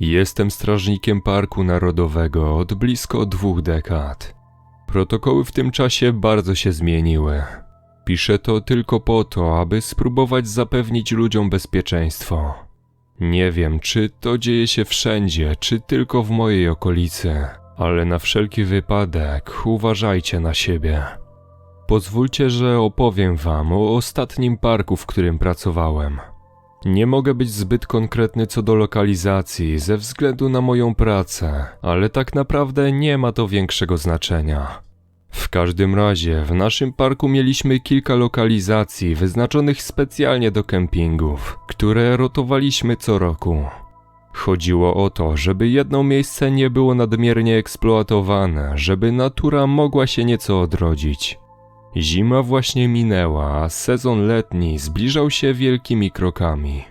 Jestem strażnikiem Parku Narodowego od blisko dwóch dekad. Protokoły w tym czasie bardzo się zmieniły. Piszę to tylko po to, aby spróbować zapewnić ludziom bezpieczeństwo. Nie wiem, czy to dzieje się wszędzie, czy tylko w mojej okolicy, ale na wszelki wypadek uważajcie na siebie. Pozwólcie, że opowiem Wam o ostatnim parku, w którym pracowałem. Nie mogę być zbyt konkretny co do lokalizacji ze względu na moją pracę, ale tak naprawdę nie ma to większego znaczenia. W każdym razie w naszym parku mieliśmy kilka lokalizacji wyznaczonych specjalnie do kempingów, które rotowaliśmy co roku. Chodziło o to, żeby jedno miejsce nie było nadmiernie eksploatowane, żeby natura mogła się nieco odrodzić. Zima właśnie minęła, a sezon letni zbliżał się wielkimi krokami.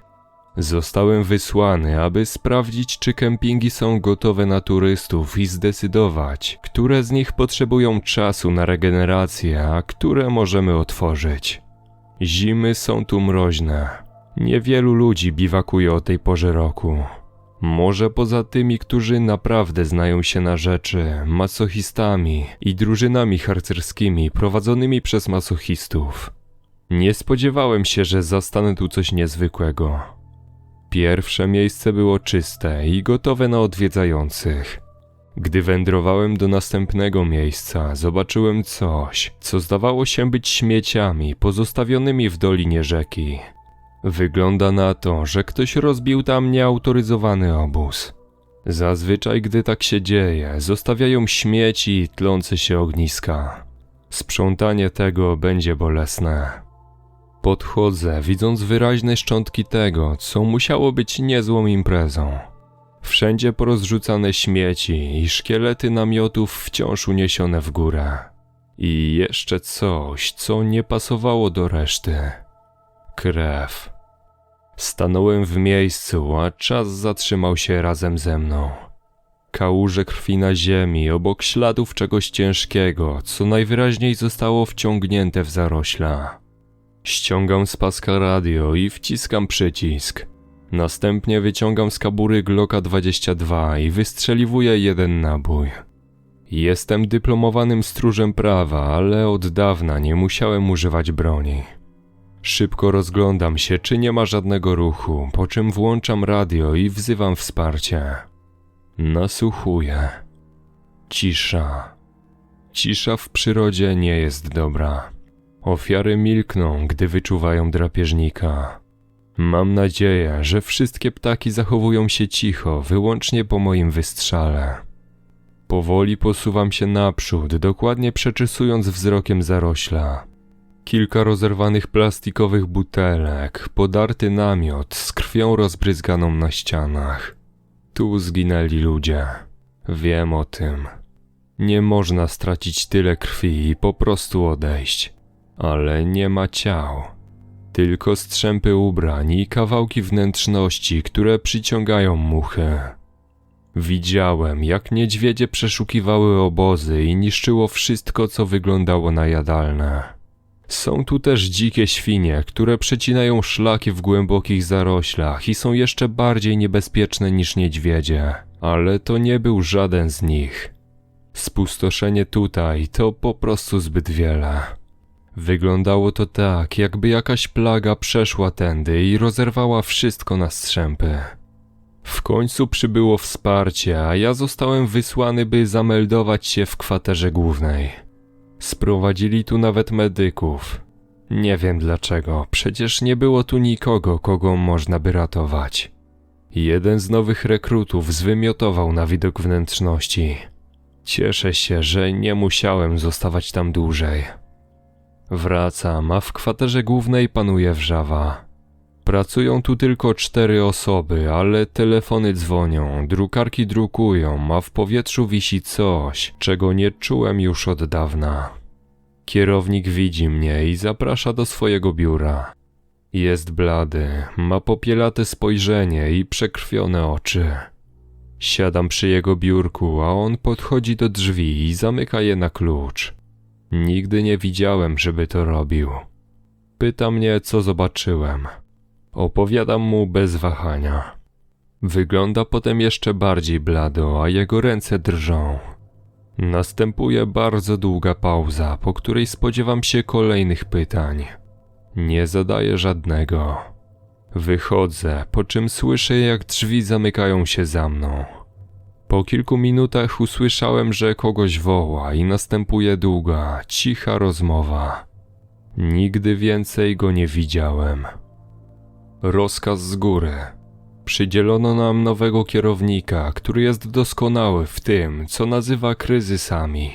Zostałem wysłany, aby sprawdzić, czy kempingi są gotowe na turystów i zdecydować, które z nich potrzebują czasu na regenerację, a które możemy otworzyć. Zimy są tu mroźne. Niewielu ludzi biwakuje o tej porze roku. Może poza tymi, którzy naprawdę znają się na rzeczy, masochistami i drużynami harcerskimi prowadzonymi przez masochistów. Nie spodziewałem się, że zastanę tu coś niezwykłego. Pierwsze miejsce było czyste i gotowe na odwiedzających. Gdy wędrowałem do następnego miejsca, zobaczyłem coś, co zdawało się być śmieciami pozostawionymi w dolinie rzeki. Wygląda na to, że ktoś rozbił tam nieautoryzowany obóz. Zazwyczaj, gdy tak się dzieje, zostawiają śmieci i tlące się ogniska. Sprzątanie tego będzie bolesne. Podchodzę, widząc wyraźne szczątki tego, co musiało być niezłą imprezą. Wszędzie porozrzucane śmieci i szkielety namiotów wciąż uniesione w górę. I jeszcze coś, co nie pasowało do reszty. Krew. Stanąłem w miejscu, a czas zatrzymał się razem ze mną. Kałuże krwi na ziemi, obok śladów czegoś ciężkiego, co najwyraźniej zostało wciągnięte w zarośla. Ściągam z paska radio i wciskam przycisk. Następnie wyciągam z kabury Glocka 22 i wystrzeliwuję jeden nabój. Jestem dyplomowanym stróżem prawa, ale od dawna nie musiałem używać broni. Szybko rozglądam się, czy nie ma żadnego ruchu, po czym włączam radio i wzywam wsparcie. Nasłuchuję. Cisza. Cisza w przyrodzie nie jest dobra. Ofiary milkną, gdy wyczuwają drapieżnika. Mam nadzieję, że wszystkie ptaki zachowują się cicho, wyłącznie po moim wystrzale. Powoli posuwam się naprzód, dokładnie przeczesując wzrokiem zarośla. Kilka rozerwanych plastikowych butelek, podarty namiot z krwią rozbryzganą na ścianach. Tu zginęli ludzie. Wiem o tym. Nie można stracić tyle krwi i po prostu odejść. Ale nie ma ciał. Tylko strzępy ubrań i kawałki wnętrzności, które przyciągają muchy. Widziałem, jak niedźwiedzie przeszukiwały obozy i niszczyło wszystko, co wyglądało na jadalne. Są tu też dzikie świnie, które przecinają szlaki w głębokich zaroślach i są jeszcze bardziej niebezpieczne niż niedźwiedzie, ale to nie był żaden z nich. Spustoszenie tutaj to po prostu zbyt wiele. Wyglądało to tak, jakby jakaś plaga przeszła tędy i rozerwała wszystko na strzępy. W końcu przybyło wsparcie, a ja zostałem wysłany, by zameldować się w kwaterze głównej. Sprowadzili tu nawet medyków. Nie wiem dlaczego, przecież nie było tu nikogo, kogo można by ratować. Jeden z nowych rekrutów zwymiotował na widok wnętrzności. Cieszę się, że nie musiałem zostawać tam dłużej. Wracam, a w kwaterze głównej panuje wrzawa. Pracują tu tylko cztery osoby, ale telefony dzwonią, drukarki drukują, a w powietrzu wisi coś, czego nie czułem już od dawna. Kierownik widzi mnie i zaprasza do swojego biura. Jest blady, ma popielate spojrzenie i przekrwione oczy. Siadam przy jego biurku, a on podchodzi do drzwi i zamyka je na klucz. Nigdy nie widziałem, żeby to robił. Pyta mnie, co zobaczyłem. Opowiadam mu bez wahania. Wygląda potem jeszcze bardziej blado, a jego ręce drżą. Następuje bardzo długa pauza, po której spodziewam się kolejnych pytań. Nie zadaję żadnego. Wychodzę, po czym słyszę, jak drzwi zamykają się za mną. Po kilku minutach usłyszałem, że kogoś woła i następuje długa, cicha rozmowa. Nigdy więcej go nie widziałem. Rozkaz z góry. Przydzielono nam nowego kierownika, który jest doskonały w tym, co nazywa kryzysami.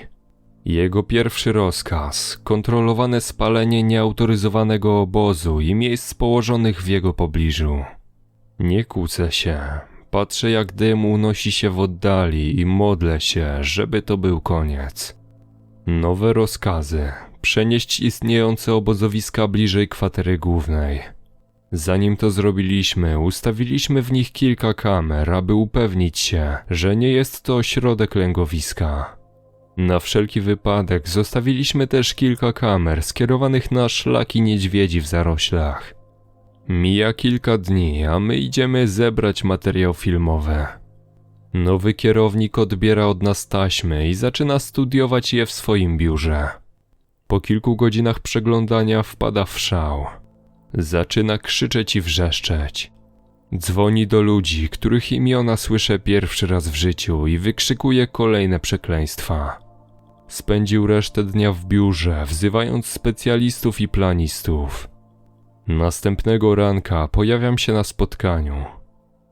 Jego pierwszy rozkaz kontrolowane spalenie nieautoryzowanego obozu i miejsc położonych w jego pobliżu. Nie kłócę się. Patrzę, jak dym unosi się w oddali i modlę się, żeby to był koniec. Nowe rozkazy. Przenieść istniejące obozowiska bliżej kwatery głównej. Zanim to zrobiliśmy, ustawiliśmy w nich kilka kamer, aby upewnić się, że nie jest to środek lęgowiska. Na wszelki wypadek zostawiliśmy też kilka kamer skierowanych na szlaki niedźwiedzi w zaroślach. Mija kilka dni, a my idziemy zebrać materiał filmowy. Nowy kierownik odbiera od nas taśmy i zaczyna studiować je w swoim biurze. Po kilku godzinach przeglądania wpada w szał. Zaczyna krzyczeć i wrzeszczeć. Dzwoni do ludzi, których imiona słyszę pierwszy raz w życiu i wykrzykuje kolejne przekleństwa. Spędził resztę dnia w biurze, wzywając specjalistów i planistów. Następnego ranka pojawiam się na spotkaniu.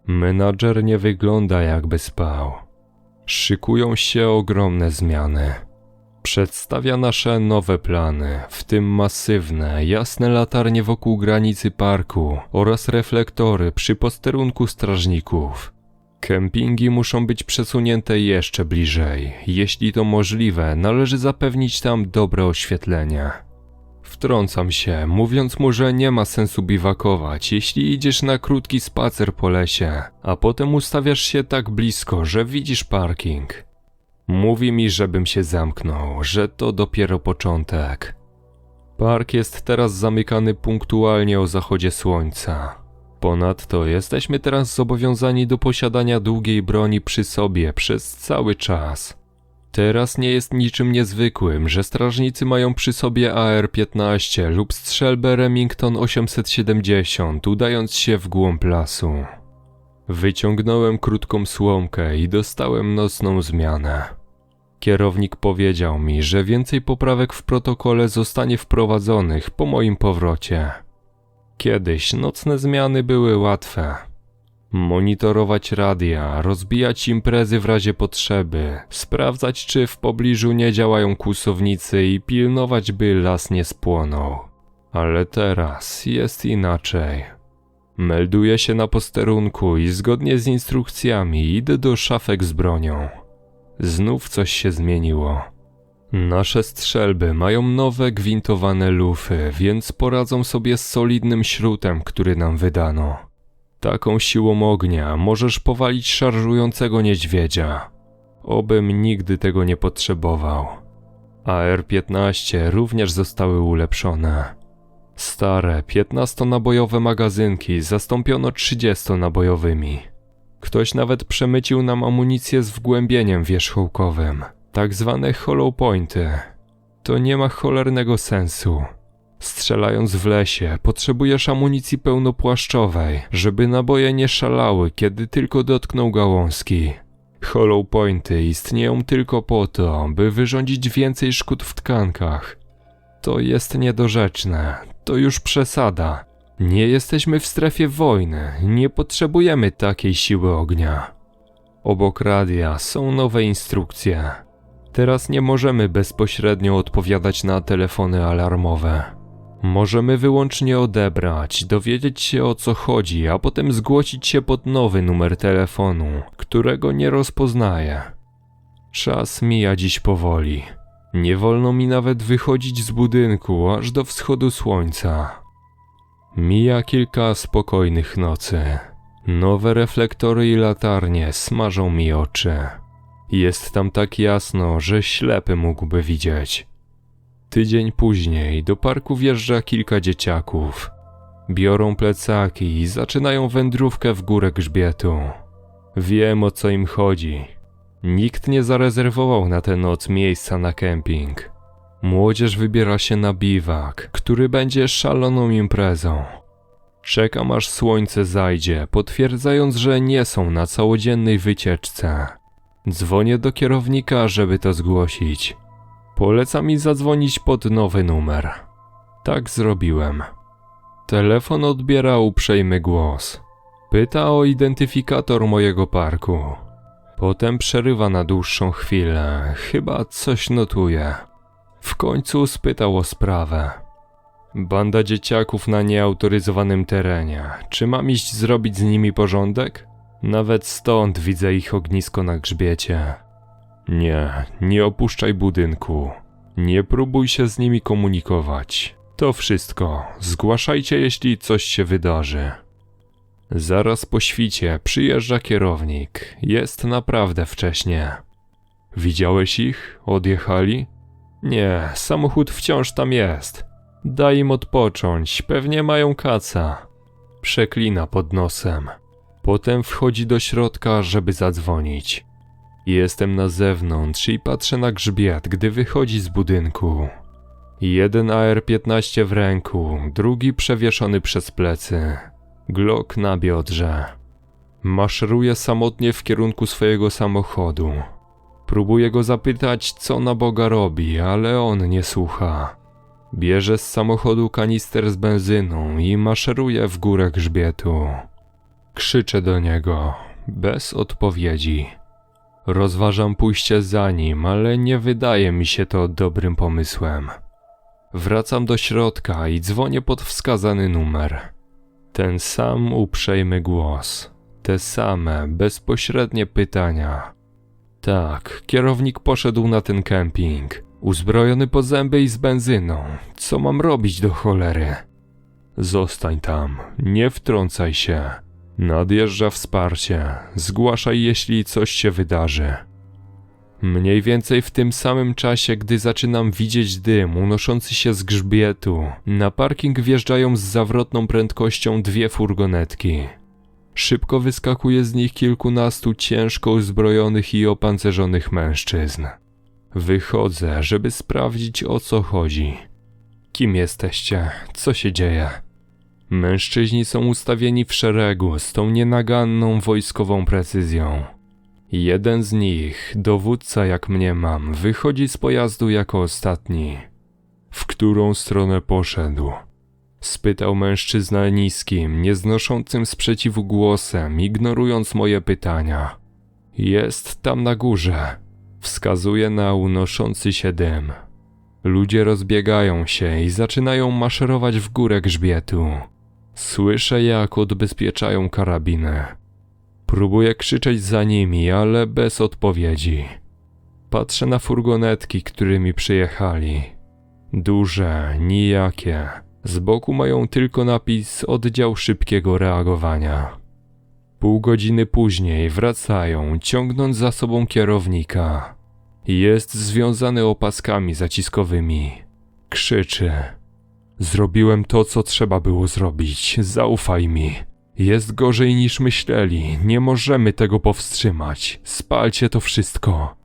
Menadżer nie wygląda jakby spał. Szykują się ogromne zmiany. Przedstawia nasze nowe plany, w tym masywne, jasne latarnie wokół granicy parku oraz reflektory przy posterunku strażników. Kempingi muszą być przesunięte jeszcze bliżej. Jeśli to możliwe, należy zapewnić tam dobre oświetlenie. Wtrącam się, mówiąc mu, że nie ma sensu biwakować, jeśli idziesz na krótki spacer po lesie, a potem ustawiasz się tak blisko, że widzisz parking. Mówi mi, żebym się zamknął, że to dopiero początek. Park jest teraz zamykany punktualnie o zachodzie słońca. Ponadto jesteśmy teraz zobowiązani do posiadania długiej broni przy sobie przez cały czas. Teraz nie jest niczym niezwykłym, że strażnicy mają przy sobie AR-15 lub strzelbę Remington 870, udając się w głąb lasu. Wyciągnąłem krótką słomkę i dostałem nocną zmianę. Kierownik powiedział mi, że więcej poprawek w protokole zostanie wprowadzonych po moim powrocie. Kiedyś nocne zmiany były łatwe. Monitorować radia, rozbijać imprezy w razie potrzeby, sprawdzać czy w pobliżu nie działają kłusownicy i pilnować by las nie spłonął. Ale teraz jest inaczej. Melduję się na posterunku i zgodnie z instrukcjami idę do szafek z bronią. Znów coś się zmieniło. Nasze strzelby mają nowe gwintowane lufy, więc poradzą sobie z solidnym śrutem, który nam wydano. Taką siłą ognia możesz powalić szarżującego niedźwiedzia. Obym nigdy tego nie potrzebował. AR-15 również zostały ulepszone. Stare 15-nabojowe magazynki zastąpiono 30-nabojowymi. Ktoś nawet przemycił nam amunicję z wgłębieniem wierzchołkowym, tak zwane hollow pointy. To nie ma cholernego sensu. Strzelając w lesie, potrzebujesz amunicji pełnopłaszczowej, żeby naboje nie szalały, kiedy tylko dotkną gałązki. Hollow pointy istnieją tylko po to, by wyrządzić więcej szkód w tkankach. To jest niedorzeczne, to już przesada. Nie jesteśmy w strefie wojny, nie potrzebujemy takiej siły ognia. Obok radia są nowe instrukcje. Teraz nie możemy bezpośrednio odpowiadać na telefony alarmowe. Możemy wyłącznie odebrać, dowiedzieć się o co chodzi, a potem zgłosić się pod nowy numer telefonu, którego nie rozpoznaję. Czas mija dziś powoli. Nie wolno mi nawet wychodzić z budynku aż do wschodu słońca. Mija kilka spokojnych nocy. Nowe reflektory i latarnie smażą mi oczy. Jest tam tak jasno, że ślepy mógłby widzieć. Tydzień później do parku wjeżdża kilka dzieciaków. Biorą plecaki i zaczynają wędrówkę w górę grzbietu. Wiem o co im chodzi. Nikt nie zarezerwował na tę noc miejsca na kemping. Młodzież wybiera się na biwak, który będzie szaloną imprezą. Czekam aż słońce zajdzie, potwierdzając, że nie są na całodziennej wycieczce. Dzwonię do kierownika, żeby to zgłosić. Poleca mi zadzwonić pod nowy numer. Tak zrobiłem. Telefon odbiera uprzejmy głos. Pyta o identyfikator mojego parku. Potem przerywa na dłuższą chwilę. Chyba coś notuje. W końcu spytał o sprawę. Banda dzieciaków na nieautoryzowanym terenie. Czy mam iść zrobić z nimi porządek? Nawet stąd widzę ich ognisko na grzbiecie. Nie, nie opuszczaj budynku. Nie próbuj się z nimi komunikować. To wszystko. Zgłaszajcie, jeśli coś się wydarzy. Zaraz po świcie przyjeżdża kierownik. Jest naprawdę wcześnie. Widziałeś ich? Odjechali? Nie, samochód wciąż tam jest. Daj im odpocząć, pewnie mają kaca. Przeklina pod nosem. Potem wchodzi do środka, żeby zadzwonić. Jestem na zewnątrz i patrzę na grzbiet, gdy wychodzi z budynku. Jeden AR-15 w ręku, drugi przewieszony przez plecy. Glock na biodrze. Maszeruje samotnie w kierunku swojego samochodu. Próbuję go zapytać, co na Boga robi, ale on nie słucha. Bierze z samochodu kanister z benzyną i maszeruje w górę grzbietu. Krzyczę do niego, bez odpowiedzi. Rozważam pójście za nim, ale nie wydaje mi się to dobrym pomysłem. Wracam do środka i dzwonię pod wskazany numer. Ten sam uprzejmy głos, te same bezpośrednie pytania. Tak, kierownik poszedł na ten kemping, uzbrojony po zęby i z benzyną. Co mam robić do cholery? Zostań tam, nie wtrącaj się. Nadjeżdża wsparcie. Zgłaszaj, jeśli coś się wydarzy. Mniej więcej w tym samym czasie, gdy zaczynam widzieć dym unoszący się z grzbietu, na parking wjeżdżają z zawrotną prędkością dwie furgonetki. Szybko wyskakuje z nich kilkunastu ciężko uzbrojonych i opancerzonych mężczyzn. Wychodzę, żeby sprawdzić o co chodzi. Kim jesteście? Co się dzieje? Mężczyźni są ustawieni w szeregu z tą nienaganną wojskową precyzją. Jeden z nich, dowódca jak mnie mam, wychodzi z pojazdu jako ostatni. W którą stronę poszedł? Spytał mężczyzna niskim, nieznoszącym sprzeciwu głosem, ignorując moje pytania. Jest tam na górze. Wskazuje na unoszący się dym. Ludzie rozbiegają się i zaczynają maszerować w górę grzbietu. Słyszę, jak odbezpieczają karabiny. Próbuję krzyczeć za nimi, ale bez odpowiedzi. Patrzę na furgonetki, którymi przyjechali. Duże, nijakie. Z boku mają tylko napis Oddział Szybkiego Reagowania. Pół godziny później wracają, ciągnąc za sobą kierownika. Jest związany opaskami zaciskowymi. Krzyczy. Zrobiłem to, co trzeba było zrobić. Zaufaj mi. Jest gorzej niż myśleli. Nie możemy tego powstrzymać. Spalcie to wszystko.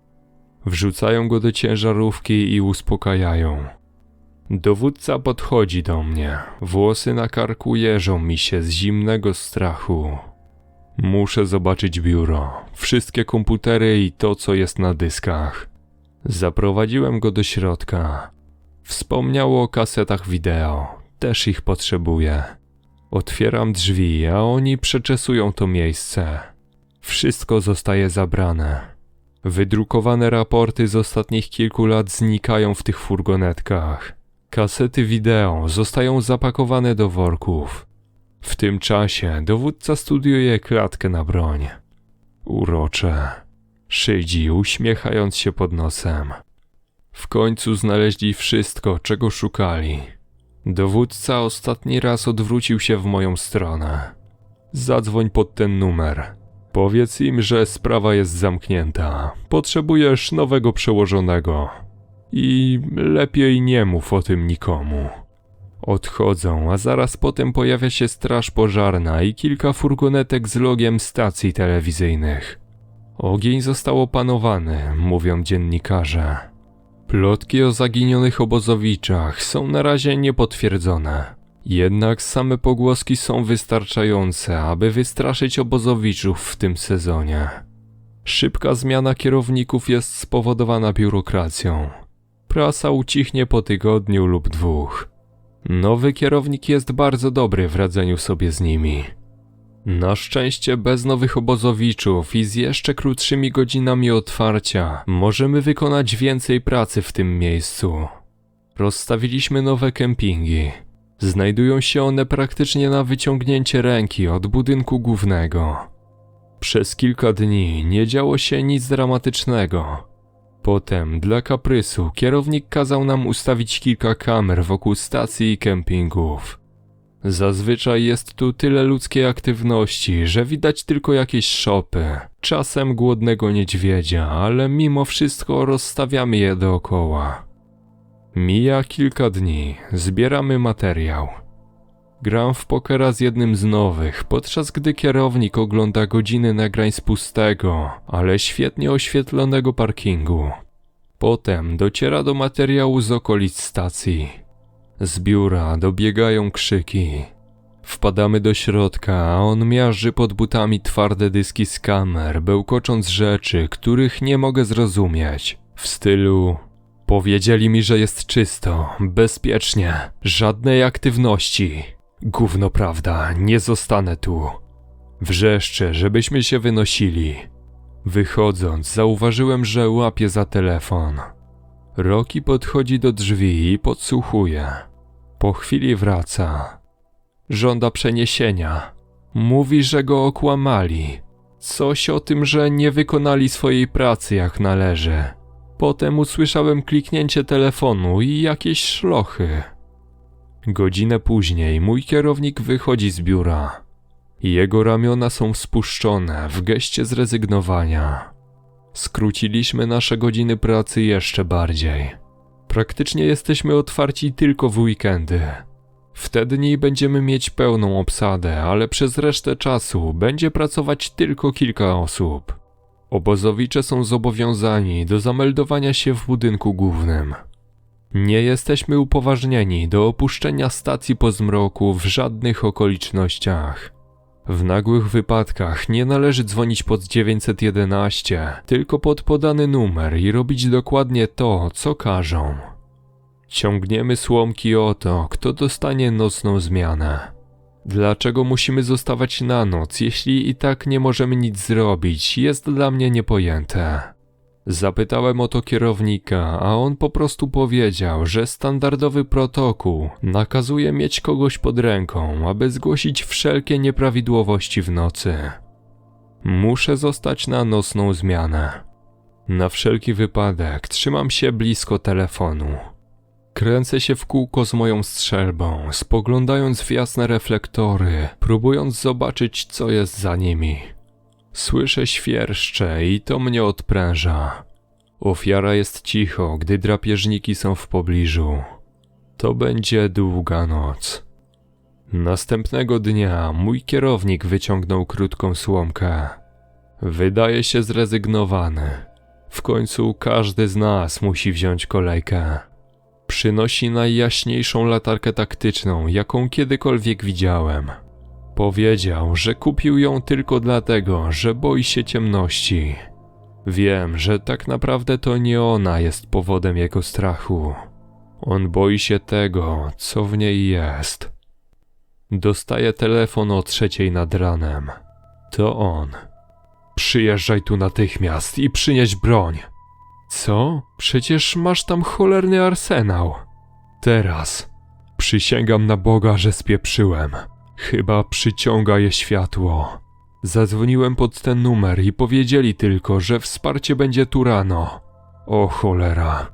Wrzucają go do ciężarówki i uspokajają. Dowódca podchodzi do mnie. Włosy na karku jeżą mi się z zimnego strachu. Muszę zobaczyć biuro, wszystkie komputery i to, co jest na dyskach. Zaprowadziłem go do środka. Wspomniał o kasetach wideo, też ich potrzebuję. Otwieram drzwi, a oni przeczesują to miejsce. Wszystko zostaje zabrane. Wydrukowane raporty z ostatnich kilku lat znikają w tych furgonetkach. Kasety wideo zostają zapakowane do worków. W tym czasie dowódca studiuje klatkę na broń. Urocze. Szydzi, uśmiechając się pod nosem. W końcu znaleźli wszystko, czego szukali. Dowódca ostatni raz odwrócił się w moją stronę. Zadzwoń pod ten numer. Powiedz im, że sprawa jest zamknięta. Potrzebujesz nowego przełożonego. I lepiej nie mów o tym nikomu. Odchodzą, a zaraz potem pojawia się straż pożarna i kilka furgonetek z logiem stacji telewizyjnych. Ogień został opanowany, mówią dziennikarze. Plotki o zaginionych obozowiczach są na razie niepotwierdzone. Jednak same pogłoski są wystarczające, aby wystraszyć obozowiczów w tym sezonie. Szybka zmiana kierowników jest spowodowana biurokracją. Prasa ucichnie po tygodniu lub dwóch. Nowy kierownik jest bardzo dobry w radzeniu sobie z nimi. Na szczęście bez nowych obozowiczów i z jeszcze krótszymi godzinami otwarcia możemy wykonać więcej pracy w tym miejscu. Rozstawiliśmy nowe kempingi. Znajdują się one praktycznie na wyciągnięcie ręki od budynku głównego. Przez kilka dni nie działo się nic dramatycznego. Potem, dla kaprysu, kierownik kazał nam ustawić kilka kamer wokół stacji i kempingów. Zazwyczaj jest tu tyle ludzkiej aktywności, że widać tylko jakieś szopy, czasem głodnego niedźwiedzia, ale mimo wszystko rozstawiamy je dookoła. Mija kilka dni, zbieramy materiał. Gram w pokera z jednym z nowych, podczas gdy kierownik ogląda godziny nagrań z pustego, ale świetnie oświetlonego parkingu. Potem dociera do materiału z okolic stacji. Z biura dobiegają krzyki. Wpadamy do środka, a on miażdży pod butami twarde dyski z kamer, bełkocząc rzeczy, których nie mogę zrozumieć. W stylu Powiedzieli mi, że jest czysto, bezpiecznie, żadnej aktywności. Gówno prawda, nie zostanę tu. Wrzeszczę, żebyśmy się wynosili. Wychodząc, zauważyłem, że łapie za telefon. Roki podchodzi do drzwi i podsłuchuje. Po chwili wraca. Żąda przeniesienia. Mówi, że go okłamali. Coś o tym, że nie wykonali swojej pracy jak należy. Potem usłyszałem kliknięcie telefonu i jakieś szlochy. Godzinę później mój kierownik wychodzi z biura. Jego ramiona są spuszczone w geście zrezygnowania. Skróciliśmy nasze godziny pracy jeszcze bardziej. Praktycznie jesteśmy otwarci tylko w weekendy. W te dni będziemy mieć pełną obsadę, ale przez resztę czasu będzie pracować tylko kilka osób. Obozowicze są zobowiązani do zameldowania się w budynku głównym. Nie jesteśmy upoważnieni do opuszczenia stacji po zmroku w żadnych okolicznościach. W nagłych wypadkach nie należy dzwonić pod 911, tylko pod podany numer i robić dokładnie to, co każą. Ciągniemy słomki o to, kto dostanie nocną zmianę. Dlaczego musimy zostawać na noc, jeśli i tak nie możemy nic zrobić, jest dla mnie niepojęte. Zapytałem o to kierownika, a on po prostu powiedział, że standardowy protokół nakazuje mieć kogoś pod ręką, aby zgłosić wszelkie nieprawidłowości w nocy. Muszę zostać na nocną zmianę. Na wszelki wypadek trzymam się blisko telefonu. Kręcę się w kółko z moją strzelbą, spoglądając w jasne reflektory, próbując zobaczyć, co jest za nimi. Słyszę świerszcze i to mnie odpręża. Ofiara jest cicho, gdy drapieżniki są w pobliżu. To będzie długa noc. Następnego dnia mój kierownik wyciągnął krótką słomkę. Wydaje się zrezygnowany. W końcu każdy z nas musi wziąć kolejkę. Przynosi najjaśniejszą latarkę taktyczną, jaką kiedykolwiek widziałem. Powiedział, że kupił ją tylko dlatego, że boi się ciemności. Wiem, że tak naprawdę to nie ona jest powodem jego strachu. On boi się tego, co w niej jest. Dostaje telefon o trzeciej nad ranem. To on. Przyjeżdżaj tu natychmiast i przynieś broń. Co? Przecież masz tam cholerny arsenał. Teraz. Przysięgam na Boga, że spieprzyłem. Chyba przyciąga je światło. Zadzwoniłem pod ten numer i powiedzieli tylko, że wsparcie będzie tu rano. O cholera.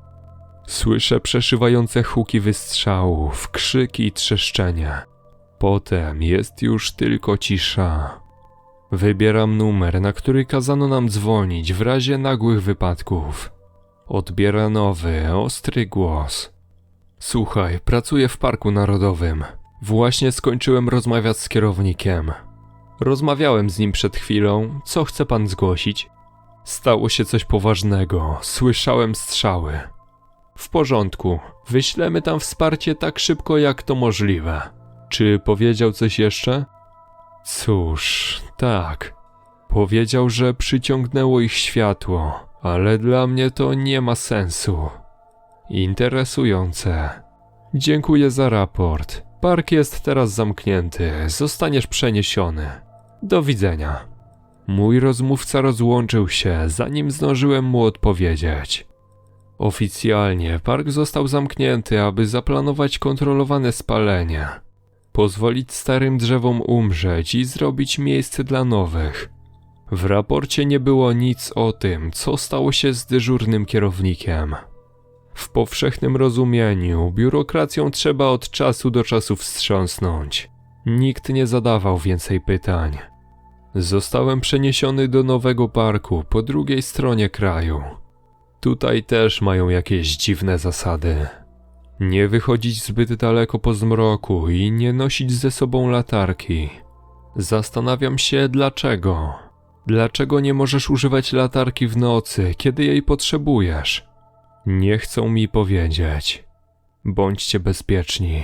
Słyszę przeszywające huki wystrzałów, krzyki i trzeszczenie. Potem jest już tylko cisza. Wybieram numer, na który kazano nam dzwonić w razie nagłych wypadków. Odbiera nowy, ostry głos. Słuchaj, pracuję w Parku Narodowym. Właśnie skończyłem rozmawiać z kierownikiem. Rozmawiałem z nim przed chwilą. Co chce pan zgłosić? Stało się coś poważnego. Słyszałem strzały. W porządku. Wyślemy tam wsparcie tak szybko, jak to możliwe. Czy powiedział coś jeszcze? Cóż, tak. Powiedział, że przyciągnęło ich światło, ale dla mnie to nie ma sensu. Interesujące. Dziękuję za raport. Park jest teraz zamknięty. Zostaniesz przeniesiony. Do widzenia. Mój rozmówca rozłączył się, zanim zdążyłem mu odpowiedzieć. Oficjalnie park został zamknięty, aby zaplanować kontrolowane spalenie. Pozwolić starym drzewom umrzeć i zrobić miejsce dla nowych. W raporcie nie było nic o tym, co stało się z dyżurnym kierownikiem. W powszechnym rozumieniu biurokracją trzeba od czasu do czasu wstrząsnąć. Nikt nie zadawał więcej pytań. Zostałem przeniesiony do nowego parku po drugiej stronie kraju. Tutaj też mają jakieś dziwne zasady. Nie wychodzić zbyt daleko po zmroku i nie nosić ze sobą latarki. Zastanawiam się dlaczego. Dlaczego nie możesz używać latarki w nocy, kiedy jej potrzebujesz? Nie chcą mi powiedzieć. Bądźcie bezpieczni.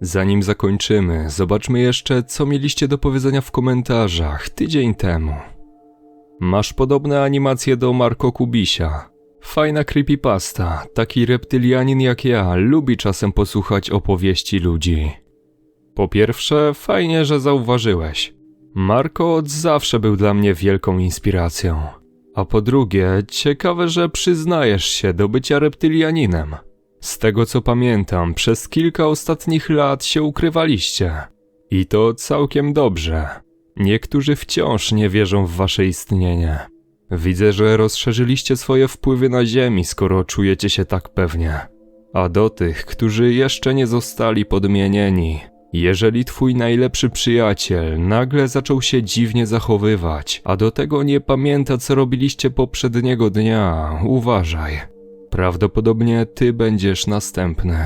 Zanim zakończymy, zobaczmy jeszcze, co mieliście do powiedzenia w komentarzach tydzień temu. Masz podobne animacje do Marco Kubisia. Fajna creepypasta. Taki reptylianin jak ja lubi czasem posłuchać opowieści ludzi. Po pierwsze, fajnie, że zauważyłeś. Marco od zawsze był dla mnie wielką inspiracją. A po drugie, ciekawe, że przyznajesz się do bycia reptylianinem. Z tego co pamiętam, przez kilka ostatnich lat się ukrywaliście. I to całkiem dobrze. Niektórzy wciąż nie wierzą w wasze istnienie. Widzę, że rozszerzyliście swoje wpływy na Ziemi, skoro czujecie się tak pewnie. A do tych, którzy jeszcze nie zostali podmienieni, jeżeli twój najlepszy przyjaciel nagle zaczął się dziwnie zachowywać, a do tego nie pamięta, co robiliście poprzedniego dnia, uważaj. Prawdopodobnie ty będziesz następny.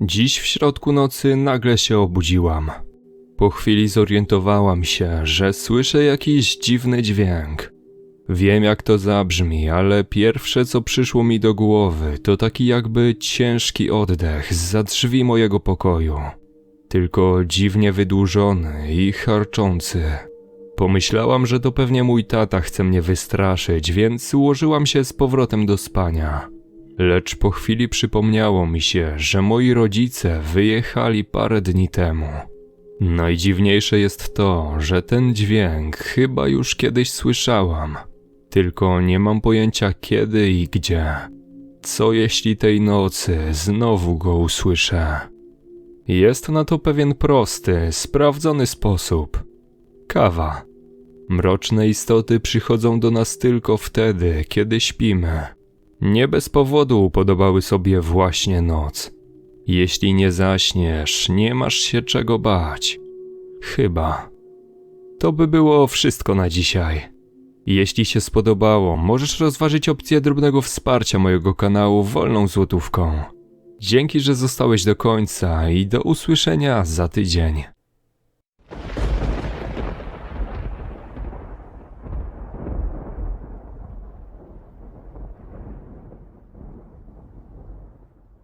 Dziś w środku nocy nagle się obudziłam. Po chwili zorientowałam się, że słyszę jakiś dziwny dźwięk. Wiem jak to zabrzmi, ale pierwsze co przyszło mi do głowy to taki jakby ciężki oddech za drzwi mojego pokoju. Tylko dziwnie wydłużony i harczący. Pomyślałam, że to pewnie mój tata chce mnie wystraszyć, więc ułożyłam się z powrotem do spania. Lecz po chwili przypomniało mi się, że moi rodzice wyjechali parę dni temu. Najdziwniejsze jest to, że ten dźwięk chyba już kiedyś słyszałam, tylko nie mam pojęcia kiedy i gdzie. Co jeśli tej nocy znowu go usłyszę? Jest na to pewien prosty, sprawdzony sposób. Kawa. Mroczne istoty przychodzą do nas tylko wtedy, kiedy śpimy. Nie bez powodu upodobały sobie właśnie noc. Jeśli nie zaśniesz, nie masz się czego bać. Chyba. To by było wszystko na dzisiaj. Jeśli się spodobało, możesz rozważyć opcję drobnego wsparcia mojego kanału wolną złotówką. Dzięki, że zostałeś do końca i do usłyszenia za tydzień.